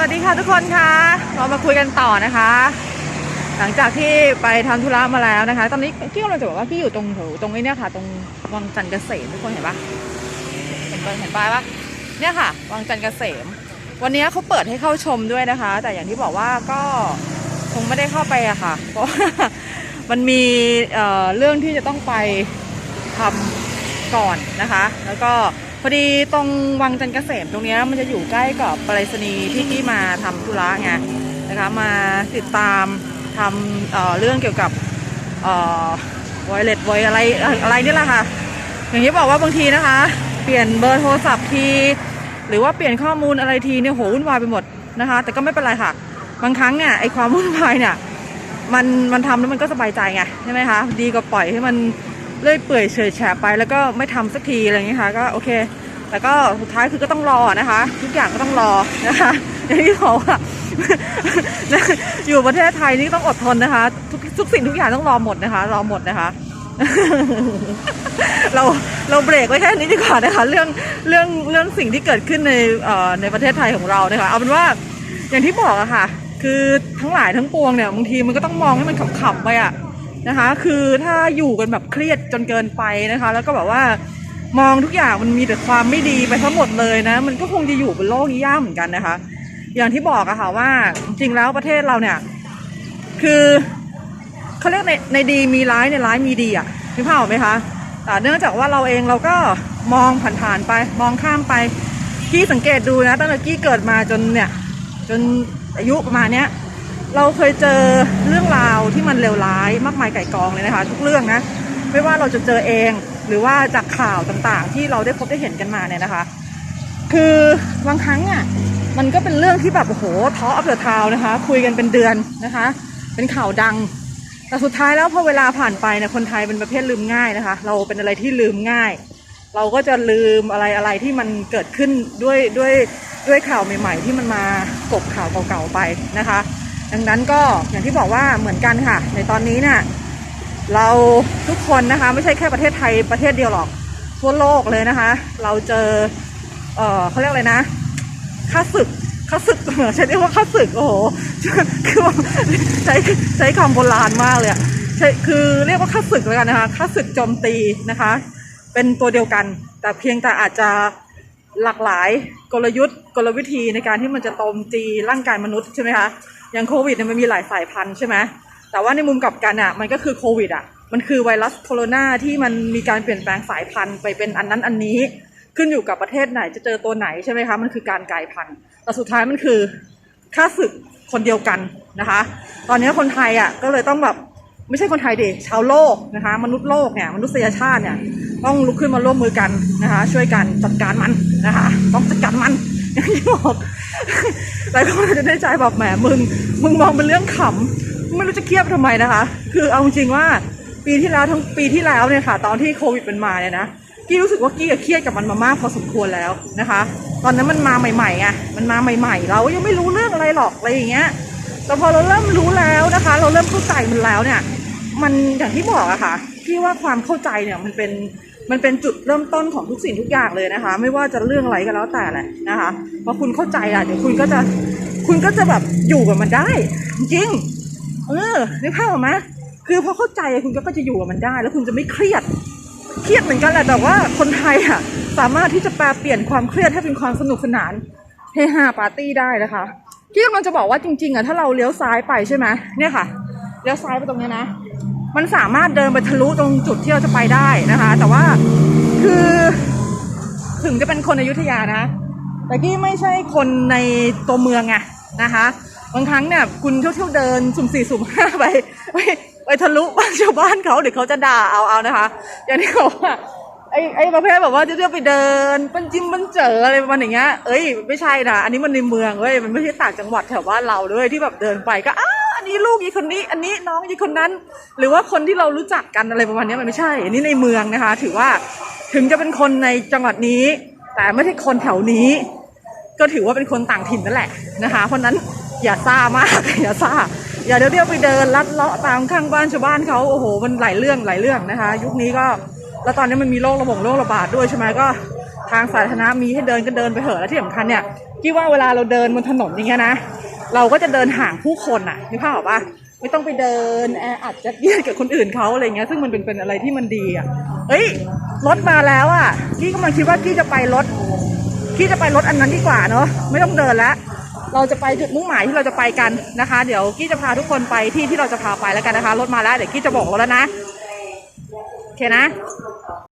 วัสดีค่ะทุกคนค่ะเรามาคุยกันต่อนะคะ หลังจากที่ไปทำธุระมาแล้วนะคะ ตอนนี้พี่กำลังจะบอกว่าพี่อยู่ตรงแถวตรงไอ้เนี่ยค่ะ ตรงวังจันทร์เกษมทุกคนเห็นปะเห็นปะเห็นป้ายปะเนี่ยค่ะ วังจันทร์เกษม วันนี้เขาเปิดให้เข้าชมด้วยนะคะ แต่อย่างที่บอกว่าก็คงไม่ได้เข้าไปอะค่ะ เพราะมันมีเอ่อเรื่องที่จะต้องไปทำก่อนนะคะ แล้วก็ พอดีตรงวังจันทร์เกษมตรงนี้มันจะอยู่ใกล้กับไปรษณีย์ที่ที่มาทำธุระไงนะคะมาติดตามทำเเรื่องเกี่ยวกับไวเลสไวอะไรอะไรนี่แหละค่ะ อย่างที่บอกว่าบางทีนะคะ เปลี่ยนเบอร์โทรศัพท์ที หรือว่าเปลี่ยนข้อมูลอะไรทีเนี่ยโหวุ่นวายไปหมดนะคะ แต่ก็ไม่เป็นไรค่ะ บางครั้งเนี่ยไอความวุ่นวายเนี่ยมันมันทำแล้วมันก็สบายใจไงใช่ไหมคะดีกว่าปล่อยให้มัน เลื่อยเปื่อยเฉยแฉไปแล้วก็ไม่ทำสักทีอะไรอย่างเงี้ยค่ะก็โอเค แต่ก็สุดท้ายคือก็ต้องรอนะคะ ทุกอย่างก็ต้องรอนะคะอย่างที่บอกว่าอยู่ประเทศไทยนี่ต้องอดทนนะคะ ทุกทุกสิ่งทุกอย่างต้องรอหมดนะคะ รอหมดนะคะ เราเราเบรกไว้แค่นี้ดีกว่านะคะ เรื่องเรื่องเรื่องสิ่งที่เกิดขึ้นในในประเทศไทยของเรานะคะ เอาเป็นว่าอย่างที่บอกอะค่ะ คือทั้งหลายทั้งปวงเนี่ยบางทีมันก็ต้องมองให้มันขำๆไปอะ นะคะ คือถ้าอยู่กันแบบเครียดจนเกินไปนะคะ แล้วก็แบบว่ามองทุกอย่างมันมีแต่ความไม่ดีไปทั้งหมดเลยนะ มันก็คงจะอยู่บนโลกนี้ยากเหมือนกันนะคะ อย่างที่บอกอะค่ะว่าจริงแล้วประเทศเราเนี่ย คือเขาเรียกในในดีมีร้ายในร้ายมีดีอะนึกภาพออไหมคะแต่เนื่องจากว่าเราเองเราก็มองผ่านๆไป มองข้ามไปกี้สังเกตดูนะตั้งแต่กี้เกิดมาจนเนี่ย จนอายุประมาณเนี้ย เราเคยเจอเรื่องราวที่มันเลวร้ายมากมายไก่กองเลยนะคะ ทุกเรื่องนะไม่ว่าเราจะเจอเอง หรือว่าจากข่าวต่างๆ ที่เราได้พบได้เห็นกันมาเนี่ยนะคะ คือบางครั้งอะมันก็เป็นเรื่องที่แบบโอ้โหท้ออัพเดอะทาวนะคะ คุยกันเป็นเดือนนะคะ เป็นข่าวดัง แต่สุดท้ายแล้วพอเวลาผ่านไปเนี่ยคนไทยเป็นประเภทลืมง่ายนะคะ เราเป็นอะไรที่ลืมง่าย เราก็จะลืมอะไรอะไรที่มันเกิดขึ้นด้วยด้วยด้วยข่าวใหม่ ๆ ที่มันมากบข่าวเก่าๆไปนะคะ ดังนั้นก็อย่างที่บอกว่าเหมือนกันค่ะ ในตอนนี้เนี่ยเราทุกคนนะคะไม่ใช่แค่ประเทศไทยประเทศเดียวหรอกทั่วโลกเลยนะคะ เราเจอเออเขาเรียกอะไรนะค่าศึกค่าศึกใช้เรียกว่าค่าศึกโอ้โหคือใช้ใช้คำโบราณมากเลยอะใช่คือเรียกว่าค่าศึกแล้วกันนะคะค่าศึกโจมตีนะคะ เป็นตัวเดียวกัน แต่เพียงแต่อาจจะหลากหลายกลยุทธ์กลวิธีในการที่มันจะโจมตีร่างกายมนุษย์ใช่ไหมคะ อย่างโควิดเนี่ยมันมีหลายสายพันธุ์ใช่ไหมแต่ว่าในมุมกลับกันอะมันก็คือโควิดอะมันคือไวรัสโคโรนาที่มันมีการเปลี่ยนแปลงสายพันธุ์ไปเป็นอันนั้นอันนี้ขึ้นอยู่กับประเทศไหนจะเจอตัวไหนใช่ไหมคะมันคือการกลายพันธุ์แต่สุดท้ายมันคือค่าศึกคนเดียวกันนะคะ ตอนนี้คนไทยอะก็เลยต้องแบบไม่ใช่คนไทยดิชาวโลกนะคะ มนุษย์โลกเนี่ยมนุษยชาติเนี่ยต้องลุกขึ้นมาร่วมมือกันนะคะ ช่วยกันจัดการมัน นะคะ ต้องจัดการมันอย่างที่บอกหลายคนอาจจะได้ใจแบบแหมมึง มึงมองเป็นเรื่องขำไม่รู้จะเครียดทำไมนะคะ คือเอาจริงว่าปีที่แล้วทั้งปีที่แล้วเนี่ยค่ะ ตอนที่โควิดเป็นมาเนี่ยนะกี้รู้สึกว่ากี้อะเครียดกับมันมามากพอสมควรแล้วนะคะ ตอนนั้นมันมาใหม่ๆไงมันมาใหม่ ๆ เรายังไม่รู้เรื่องอะไรหรอกอะไรอย่างเงี้ยแต่พอเราเริ่มรู้แล้วนะคะ เราเริ่มเข้าใจมันแล้วเนี่ย มันอย่างที่บอกอะค่ะพี่ว่าความเข้าใจเนี่ยมันเป็น มันเป็นจุดเริ่มต้นของทุกสิ่งทุกอย่างเลยนะคะ ไม่ว่าจะเรื่องอะไรก็แล้วแต่แหละนะคะพอคุณเข้าใจอะเดี๋ยวคุณก็จะคุณก็จะแบบอยู่กับมันได้ จริง เออนึกภาพออกไหมคือพอเข้าใจคุณก็จะอยู่กับมันได้ แล้วคุณจะไม่เครียดเครียดเหมือนกันแหละแต่ว่าคนไทยอะสามารถที่จะแปลเปลี่ยนความเครียดให้เป็นความสนุกสนานเฮฮาปาร์ตี้ได้นะคะที่กำลังจะบอกว่าจริงๆอะถ้าเราเลี้ยวซ้ายไปใช่ไหมเนี่ยค่ะเลี้ยวซ้ายไปตรงนี้นะ มันสามารถเดินไปทะลุตรงจุดที่เราจะไปได้นะคะ แต่ว่าคือถึงจะเป็นคนอยุธยานะ แต่กี้ไม่ใช่คนในตัวเมืองไงนะคะบางครั้งเนี่ยคุณเที่ยวๆเดินสุ่มสี่สุ่มห้าไปไปไปทะลุบ้านชาวบ้านเขาเดี๋ยวเขาจะด่าเอาเอานะคะ อย่างที่บอกว่าไอ้ไอ้ประเภทแบบว่าจะเที่ยวไปเดินป็นจิ้มป็นเจออะไรประมาณอย่างเงี้ยเอ้ยไม่ใช่นะอันนี้มันในเมืองเว้ยมันไม่ใช่ต่างจังหวัดแถวบ้านเราด้วยที่แบบเดินไปก็อ้า นี้ลูกยีคนนี้ อันนี้น้องยีคนนั้น หรือว่าคนที่เรารู้จักกันอะไรประมาณนี้มันไม่ใช่ อันนี้ในเมืองนะคะ ถือว่าถึงจะเป็นคนในจังหวัดนี้ แต่ไม่ใช่คนแถวนี้ ก็ถือว่าเป็นคนต่างถิ่นนั่นแหละนะคะ เพราะนั้นอย่าซ่ามากอย่าซ่าอย่าเดี๋ยวเดี๋ยวไปเดินลัดเลาะตามข้างบ้านชาวบ้านเขาโอ้โหมันหลายเรื่องหลายเรื่องนะคะ ยุคนี้ก็แล้วตอนนี้มันมีโรคระบงโรคระบาดด้วยใช่ไหมก็ทางสาธารณะมีให้เดินก็เดินไปเถอะแล้วที่สำคัญเนี่ยกี้ว่าเวลาเราเดินบนถนนอย่างเงี้ยนะ เราก็จะเดินห่างผู้คนอะนึกภาพออกปะไม่ต้องไปเดินแออัดจัดเยียดกับคนอื่นเขาอะไรเงี้ยซึ่งมันเป็นเป็นอะไรที่มันดีอะเอ้ยรถมาแล้วอะกี้กำลังคิดว่ากี้จะไปรถกี้จะไปรถอันนั้นดีกว่าเนาะไม่ต้องเดินแล้วเราจะไปจุดมุ่งหมายที่เราจะไปกันนะคะ เดี๋ยวกี้จะพาทุกคนไปที่ที่เราจะพาไปแล้วกันนะคะ รถมาแล้วเดี๋ยวกี้จะบอกเรถแล้วนะโอเคนะ